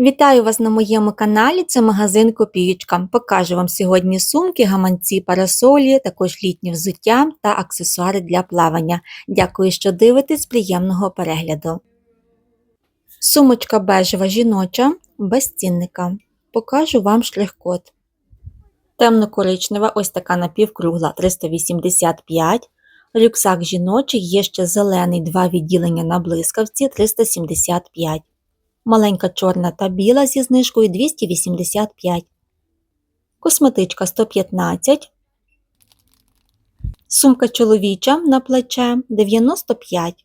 Вітаю вас на моєму каналі. Це магазин Копієчка. Покажу вам сьогодні сумки, гаманці, парасолі, також літні взуття та аксесуари для плавання. Дякую, що дивитесь. Приємного перегляду. Сумочка бежева жіноча без цінника. Покажу вам штрих-код. Темно-коричнева, ось така напівкругла 385. Рюкзак жіночий, є ще зелений, два відділення на блискавці 375. Маленька чорна та біла зі знижкою 285. Косметичка 115. Сумка чоловіча на плече 95.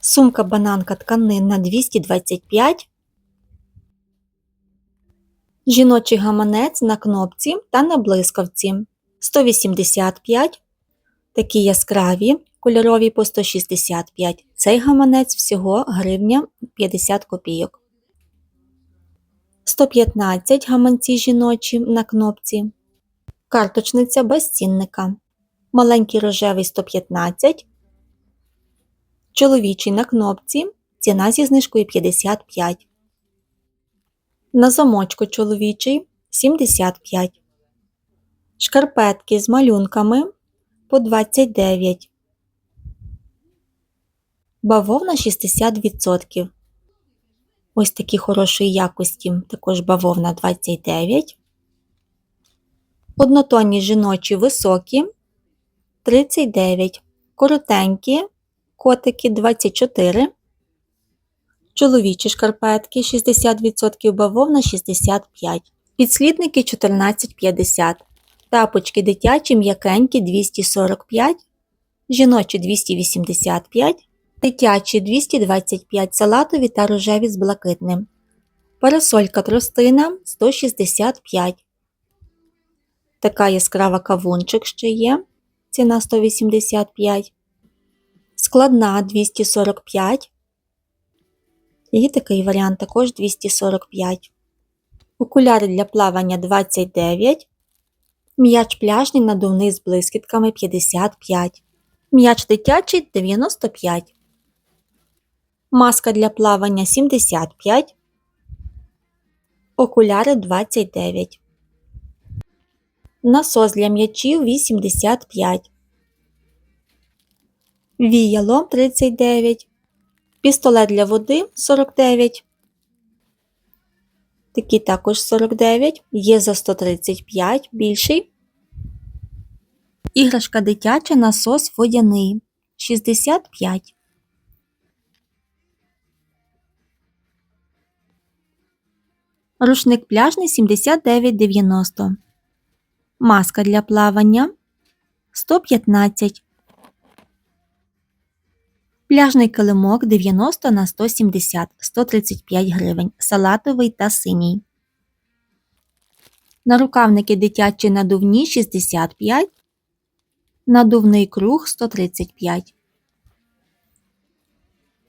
Сумка бананка тканинна 225. Жіночий гаманець на кнопці та на блискавці 185. Такі яскраві кольорові по 165. Цей гаманець всього гривня 50 копійок. 115 гаманці жіночі на кнопці. Карточниця без цінника. Маленький рожевий 115. Чоловічий на кнопці. Ціна зі знижкою 55. На замочку чоловічий 75. Шкарпетки з малюнками по 29. Бавовна 60%. Ось такі хорошої якості, також бавовна 29. Однотонні жіночі високі 39. Коротенькі котики 24. Чоловічі шкарпетки 60% бавовна 65%, Підслідники 14,50. Тапочки дитячі м'якенькі 245. Жіночі 285 дитячі 225 салатові та рожеві з блакитним. Парасолька тростина 165. Така яскрава кавунчик ще є. Ціна 185. Складна 245. І такий варіант також 245. Окуляри для плавання 29. М'яч пляжний надувний з блискітками 55. М'яч дитячий 95 маска для плавання 75, окуляри 29, насос для м'ячів 85, віяло 39, пістолет для води 49. Такі також 49, є за 135 більший. Іграшка дитяча насос водяний. 65. Рушник пляжний 79,90. Маска для плавання 115. Пляжний килимок 90 на 170 135 гривень. Салатовий та синій. Нарукавники дитячі надувні 65. Надувний круг 135.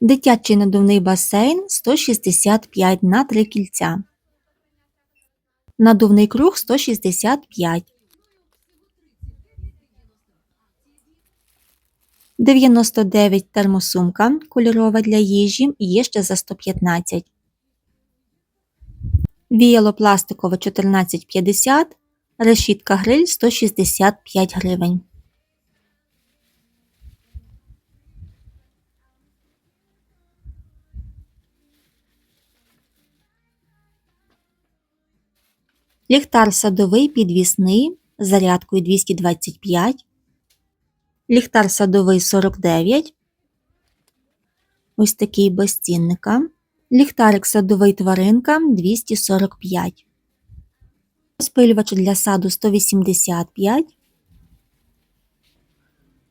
Дитячий надувний басейн 165 на 3 кільця. Надувний круг 165. 99 термосумка кольорова для їжі є ще за 115. Віяло пластикове 14,50. Решітка гриль 165 гривень. Ліхтар садовий підвісний з зарядкою 225, ліхтар садовий 49, ось такий без цінника, ліхтарик садовий тваринка 245, розпилювач для саду 185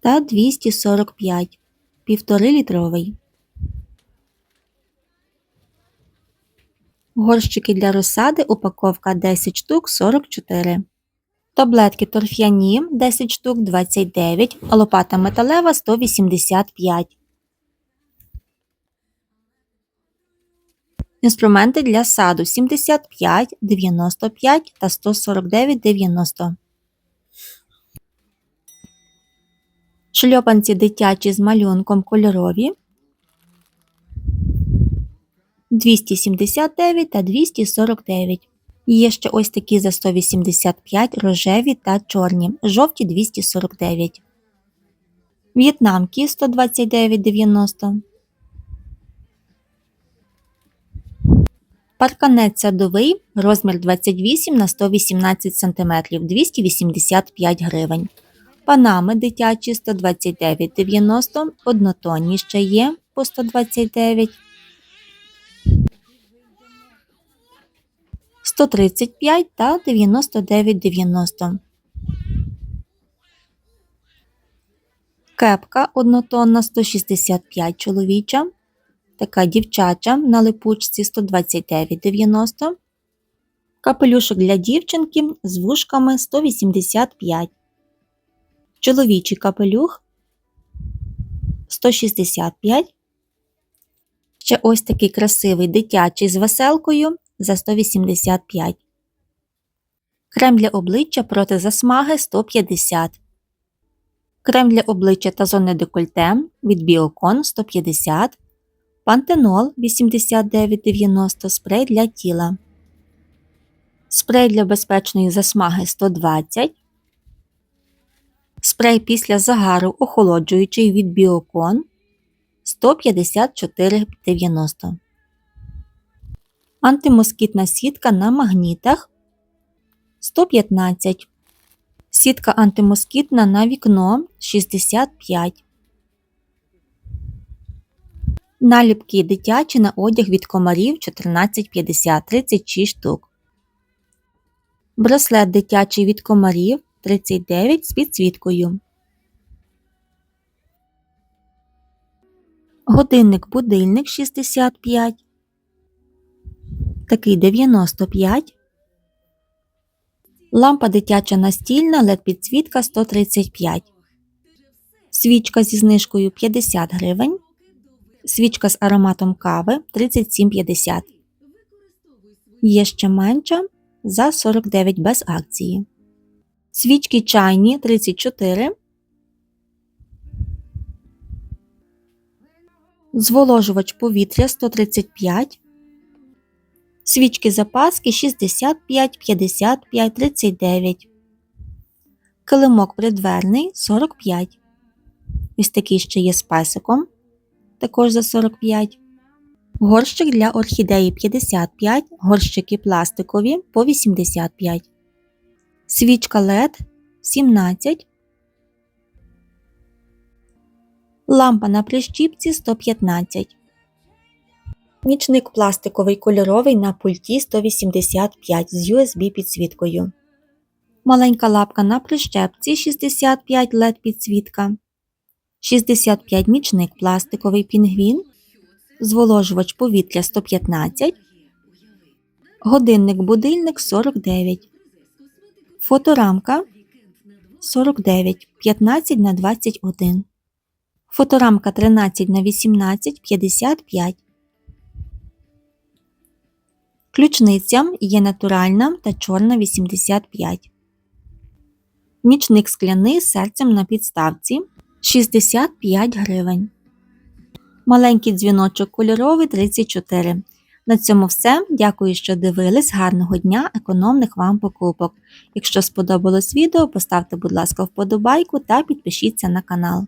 та 245, півтори літровий. Горщики для розсади упаковка 10 штук 44. Таблетки торф'яні 10 штук 29, лопата металева 185. Інструменти для саду 75, 95 та 149 90. Шльопанці дитячі з малюнком кольорові 279 та 249. Є ще ось такі за 185 рожеві та чорні, жовті 249. В'єтнамки 129,90. Парканець садовий, розмір 28 на 118 см, 285 гривень. Панами дитячі 129,90, однотонні ще є по 129. 135 та 99,90. Кепка однотонна 165 чоловіча. Така дівчача на липучці 129,90. Капелюшок для дівчинки з вушками 185. Чоловічий капелюх 165. Ще ось такий красивий дитячий з веселкою за 185. Крем для обличчя проти засмаги 150. Крем для обличчя та зони декольте від Біокон 150. Пантенол 89,90 спрей для тіла. Спрей для безпечної засмаги 120. Спрей після загару охолоджуючий від Біокон 154,90. Антимоскітна сітка на магнітах 115. Сітка антимоскітна на вікно 65. Наліпки дитячі на одяг від комарів 14,50 36 штук. Браслет дитячий від комарів 39 з підсвіткою. Годинник будильник 65. Такий 95. Лампа дитяча настільна LED підсвітка 135. Свічка зі знижкою 50 гривень. Свічка з ароматом кави 37,50. Є ще менша за 49 без акції. Свічки чайні 34. Зволожувач повітря 135. Свічки запаски 65, 55, 39. Килимок придверний 45. Ось такий ще є з песиком. Також за 45. Горщик для орхідеї 55, горщики пластикові по 85. Свічка LED 17. Лампа на прищіпці 115. Нічник пластиковий кольоровий на пульті 185 з USB підсвіткою. Маленька лапка на прищепці 65 LED підсвітка. 65 нічник пластиковий пінгвін. Зволожувач повітря 115. Годинник будильник 49. Фоторамка 49 15 на 21. Фоторамка 13 на 18 55. Ключниця є натуральна та чорна 85. Нічник скляний з серцем на підставці 65 гривень. Маленький дзвіночок кольоровий 34. На цьому все. Дякую, що дивились. Гарного дня, економних вам покупок. Якщо сподобалось відео, поставте, будь ласка, вподобайку та підпишіться на канал.